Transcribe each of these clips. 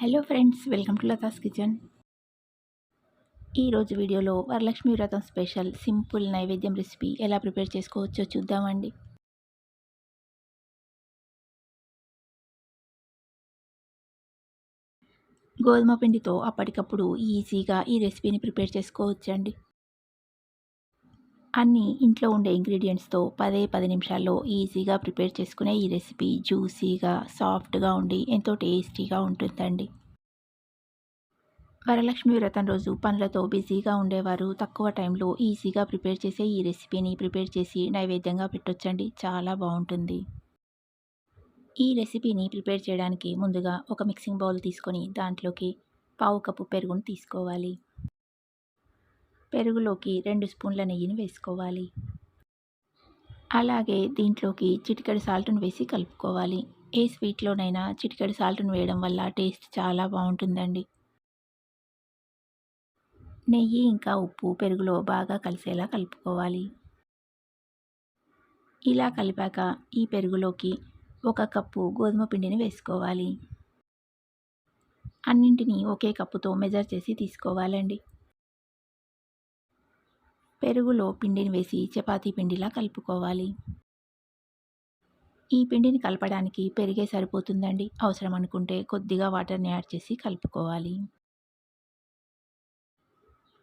Hello friends welcome to Latha's kitchen. ఈరోజు వీడియోలో వరలక్ష్మి వ్రతం స్పెషల్ సింపుల్ నైవేద్యం రెసిపీ ఎలా ప్రిపేర్ చేసుకోవచ్చో చూద్దామండి. గోధుమ పిండితో అప్పటికప్పుడు ఈజీగా ఈ రెసిపీని ప్రిపేర్ చేసుకోవచ్చండి. అన్నీ ఇంట్లో ఉండే ఇంగ్రీడియంట్స్తో పదే పది నిమిషాల్లో ఈజీగా ప్రిపేర్ చేసుకునే ఈ రెసిపీ జ్యూసీగా సాఫ్ట్గా ఉండి ఎంతో టేస్టీగా ఉంటుందండి. వరలక్ష్మి వ్రతం రోజు పనులతో బిజీగా ఉండేవారు. తక్కువ టైంలో ఈజీగా ప్రిపేర్ చేసే ఈ రెసిపీని ప్రిపేర్ చేసి నైవేద్యంగా పెట్టొచ్చండి. చాలా బాగుంటుంది. ఈ రెసిపీని ప్రిపేర్ చేయడానికి ముందుగా ఒక మిక్సింగ్ బౌల్ తీసుకొని దాంట్లోకి పావు కప్పు పెరుగును తీసుకోవాలి. పెరుగులోకి రెండు స్పూన్ల నెయ్యిని వేసుకోవాలి. అలాగే దీంట్లోకి చిటికెడు సాల్ట్ను వేసి కలుపుకోవాలి. ఏ స్వీట్లోనైనా చిటికెడు సాల్ట్ను వేయడం వల్ల టేస్ట్ చాలా బాగుంటుందండి. నెయ్యి ఇంకా ఉప్పు పెరుగులో బాగా కలిసేలా కలుపుకోవాలి. ఇలా కలిపాక ఈ పెరుగులోకి ఒక కప్పు గోధుమ పిండిని వేసుకోవాలి. అన్నింటినీ ఒకే కప్పుతో మెజర్ చేసి తీసుకోవాలండి. పెరుగులో పిండిని వేసి చపాతీ పిండిలా కలుపుకోవాలి. ఈ పిండిని కలపడానికి పెరిగే సరిపోతుందండి. అవసరం అనుకుంటే కొద్దిగా వాటర్ని యాడ్ చేసి కలుపుకోవాలి.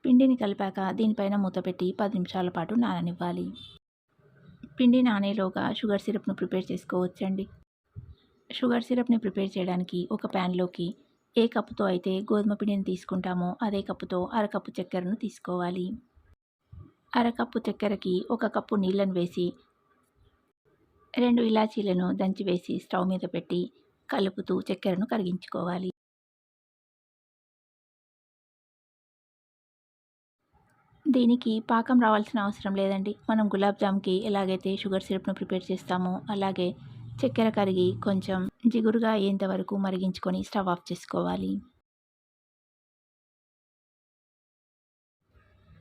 పిండిని కలిపాక దీనిపైన మూత పెట్టి పది నిమిషాల పాటు నాననివ్వాలి. పిండి నానేలోగా షుగర్ సిరప్ను ప్రిపేర్ చేసుకోవచ్చండి. షుగర్ సిరప్ని ప్రిపేర్ చేయడానికి ఒక ప్యాన్లోకి ఏ కప్పుతో అయితే గోధుమ పిండిని తీసుకుంటామో అదే కప్పుతో అరకప్పు చక్కెరను తీసుకోవాలి. అరకప్పు చక్కెరకి ఒక కప్పు నీళ్ళను వేసి రెండు ఇలాచీలను దంచి వేసి స్టవ్ మీద పెట్టి కలుపుతూ చక్కెరను కరిగించుకోవాలి. దీనికి పాకం రావాల్సిన అవసరం లేదండి. మనం గులాబ్ జామ్కి ఎలాగైతే షుగర్ సిరప్ను ప్రిపేర్ చేస్తామో అలాగే చక్కెర కరిగి కొంచెం జిగురుగా అయ్యేంత వరకు మరిగించుకొని స్టవ్ ఆఫ్ చేసుకోవాలి.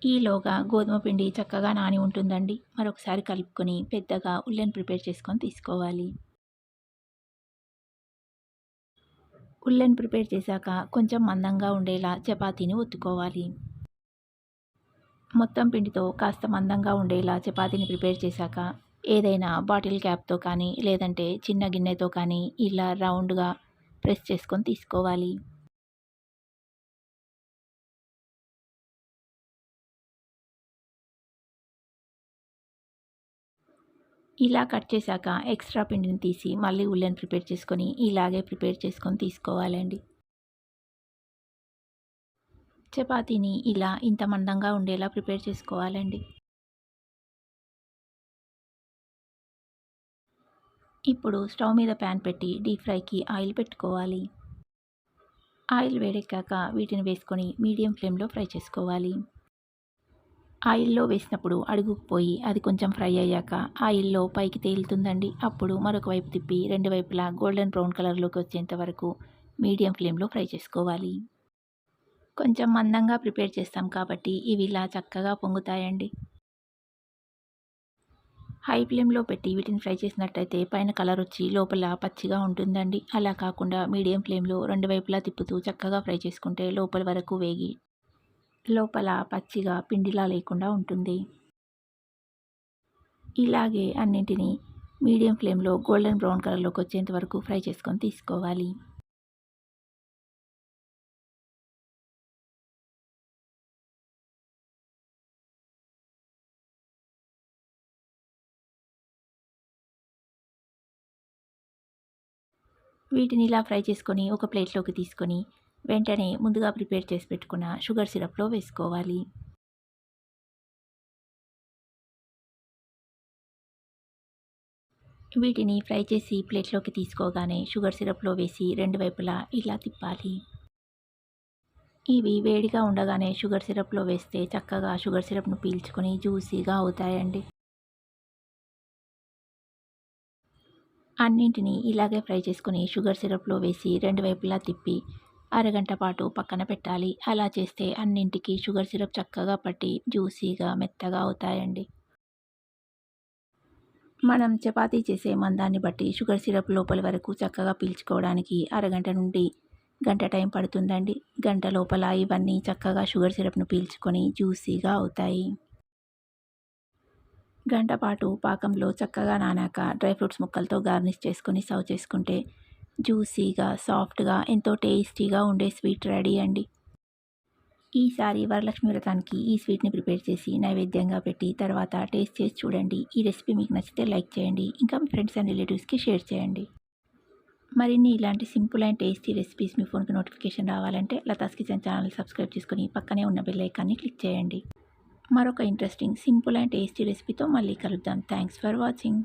ఈలోగా గోధుమ పిండి చక్కగా నాని ఉంటుందండి. మరొకసారి కలుపుకొని పెద్దగా ఉల్లెన్ ప్రిపేర్ చేసుకొని తీసుకోవాలి. ఉల్లెన్ ప్రిపేర్ చేశాక కొంచెం మందంగా ఉండేలా చపాతీని ఒత్తుకోవాలి. మొత్తం పిండితో కాస్త మందంగా ఉండేలా చపాతీని ప్రిపేర్ చేశాక ఏదైనా బాటిల్ క్యాప్తో కానీ లేదంటే చిన్న గిన్నెతో కానీ ఇలా రౌండ్గా ప్రెస్ చేసుకొని తీసుకోవాలి. ఇలా కట్ చేశాక ఎక్స్ట్రా పిండిని తీసి మళ్ళీ ఉల్లెన్ ప్రిపేర్ చేసుకొని ఇలాగే ప్రిపేర్ చేసుకొని తీసుకోవాలండి. చపాతీని ఇలా ఇంత మందంగా ఉండేలా ప్రిపేర్ చేసుకోవాలండి. ఇప్పుడు స్టవ్ మీద ప్యాన్ పెట్టి డీప్ ఫ్రైకి ఆయిల్ పెట్టుకోవాలి. ఆయిల్ వేడెక్కాక వీటిని వేసుకొని మీడియం ఫ్లేమ్లో ఫ్రై చేసుకోవాలి. ఆయిల్లో వేసినప్పుడు అడుగుకు పోయి అది కొంచెం ఫ్రై అయ్యాక ఆయిల్లో పైకి తేలుతుందండి. అప్పుడు మరొక వైపు తిప్పి రెండు వైపులా గోల్డెన్ బ్రౌన్ కలర్లోకి వచ్చేంత వరకు మీడియం ఫ్లేమ్లో ఫ్రై చేసుకోవాలి. కొంచెం మందంగా ప్రిపేర్ చేస్తాం కాబట్టి ఇవి ఇలా చక్కగా పొంగుతాయండి. హై ఫ్లేమ్లో పెట్టి వీటిని ఫ్రై చేసినట్టయితే పైన కలర్ వచ్చి లోపల పచ్చిగా ఉంటుందండి. అలా కాకుండా మీడియం ఫ్లేమ్లో రెండు వైపులా తిప్పుతూ చక్కగా ఫ్రై చేసుకుంటే లోపల వరకు వేగి లోపల పచ్చిగా పిండిలా లేకుండా ఉంటుంది. ఇలాగే అన్నింటినీ మీడియం ఫ్లేమ్లో గోల్డెన్ బ్రౌన్ కలర్లోకి వచ్చేంత వరకు ఫ్రై చేసుకొని తీసుకోవాలి. వీటిని ఇలా ఫ్రై చేసుకొని ఒక ప్లేట్లోకి తీసుకొని వెంటనే ముందుగా ప్రిపేర్ చేసి పెట్టుకున్న షుగర్ సిరప్లో వేసుకోవాలి. వీటిని ఫ్రై చేసి ప్లేట్లోకి తీసుకోగానే షుగర్ సిరప్లో వేసి రెండు వైపులా ఇలా తిప్పాలి. ఇవి వేడిగా ఉండగానే షుగర్ సిరప్లో వేస్తే చక్కగా షుగర్ సిరప్ను పీల్చుకొని జ్యూసీగా అవుతాయండి. అన్నింటినీ ఇలాగే ఫ్రై చేసుకుని షుగర్ సిరప్లో వేసి రెండు వైపులా తిప్పి అరగంట పాటు పక్కన పెట్టాలి. అలా చేస్తే అన్నింటికి షుగర్ సిరప్ చక్కగా పట్టి జ్యూసీగా మెత్తగా అవుతాయండి. మనం చపాతీ చేసే మందాన్ని బట్టి షుగర్ సిరప్ లోపల వరకు చక్కగా పీల్చుకోవడానికి అరగంట నుండి గంట టైం పడుతుందండి. గంట లోపల ఇవన్నీ చక్కగా షుగర్ సిరప్ను పీల్చుకొని జ్యూసీగా అవుతాయి. గంట పాటు పాకంలో చక్కగా నానాక డ్రై ఫ్రూట్స్ ముక్కలతో గార్నిష్ చేసుకొని సర్వ్ చేసుకుంటే జ్యూసీగా సాఫ్ట్గా ఎంతో టేస్టీగా ఉండే స్వీట్ రెడీ అండి. ఈసారి వరలక్ష్మి వ్రతానికి ఈ స్వీట్ని ప్రిపేర్ చేసి నైవేద్యంగా పెట్టి తర్వాత టేస్ట్ చేసి చూడండి. ఈ రెసిపీ మీకు నచ్చితే లైక్ చేయండి. ఇంకా మీ ఫ్రెండ్స్ అండ్ రిలేటివ్స్కి షేర్ చేయండి. మరిన్ని ఇలాంటి సింపుల్ అండ్ టేస్టీ రెసిపీస్ మీ ఫోన్కి నోటిఫికేషన్ రావాలంటే లతాస్ కిచెన్ ఛానల్ సబ్స్క్రైబ్ చేసుకుని పక్కనే ఉన్న బెల్ ఐకాన్ని క్లిక్ చేయండి. మరొక ఇంట్రెస్టింగ్ సింపుల్ అండ్ టేస్టీ రెసిపీతో మళ్ళీ కలుద్దాం. Thanks for watching.